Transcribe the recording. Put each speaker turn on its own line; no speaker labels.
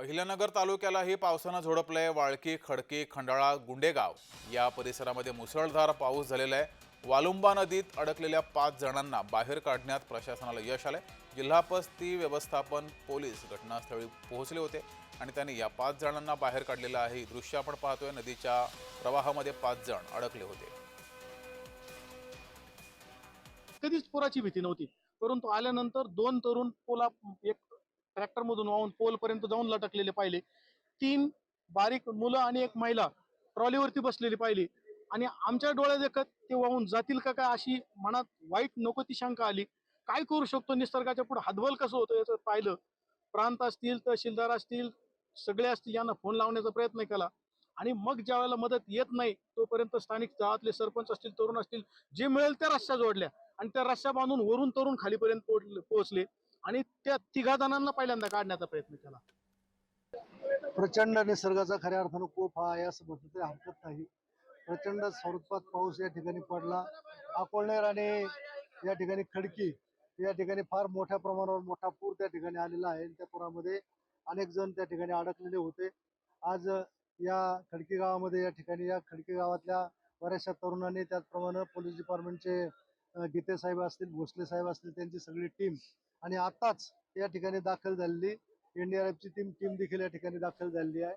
अहिल्यानगर तालुक्यालाही पावसानं झोडपलंय वाळकी खडकी खंडाळा गुंडेगाव. या परिसरामध्ये मुसळधार पाऊस झालेला आहे. वालुंबा नदीत अडकलेल्या पाच जणांना बाहेर काढण्यात प्रशासनाला यश आलंय. जिल्हा आपत्ती व्यवस्थापन पोलीस घटनास्थळी पोहोचले होते आणि त्यांनी या पाच जणांना बाहेर काढलेलं आहे. दृश्य आपण पाहतोय. नदीच्या प्रवाहामध्ये पाच जण अडकले होते.
कधीच पुराची भीती नव्हती. परंतु आल्यानंतर दोन तरुण पुला एक ट्रॅक्टर मधून वाहून पोल पर्यंत जाऊन लटकलेले पाहिले. तीन बारीक मुलं आणि एक महिला ट्रॉलीवरती बसलेली पाहिली. आणि आमच्या डोळ्या देखत ते वाहून जातील का काय अशी मनात वाईट नको ती शंका आली. काय करू शकतो? निसर्गाच्या पुढे हातबल कसं होतं याचं पाहिलं. प्रांत असतील तहसीलदार असतील सगळे असतील यांना फोन लावण्याचा प्रयत्न केला. आणि मग ज्या वेळेला मदत येत नाही तोपर्यंत स्थानिक गावातले सरपंच असतील तरुण असतील जे मिळेल त्या रस्त्या जोडल्या. आणि त्या रस्त्या बांधून वरून तरुण खालीपर्यंत पोहोचले. आणि त्या तिघा जणांना पहिल्यांदा काढण्याचा प्रयत्न केला.
प्रचंड निसर्गाचा खऱ्या अर्थानं कोप हा या असं तरी हरकत नाही. प्रचंड स्वरूपात पाऊस या ठिकाणी पडला. अकोलनेर आणि या ठिकाणी खडकी या ठिकाणी फार मोठ्या प्रमाणावर मोठा पूर त्या ठिकाणी आलेला आहे. त्या पुरामध्ये अनेक जण त्या ठिकाणी अडकलेले होते. आज या खडकी गावामध्ये या ठिकाणी या खडकी गावातल्या बऱ्याचशा तरुणांनी त्याचप्रमाणे पोलीस डिपार्टमेंटचे गीते साहेब असतील भोसले साहेब असतील त्यांची सगळी टीम आणि आताच या ठिकाणी दाखल झालेली एनडीआरएफची टीम टीम देखील या ठिकाणी दाखल झालेली आहे.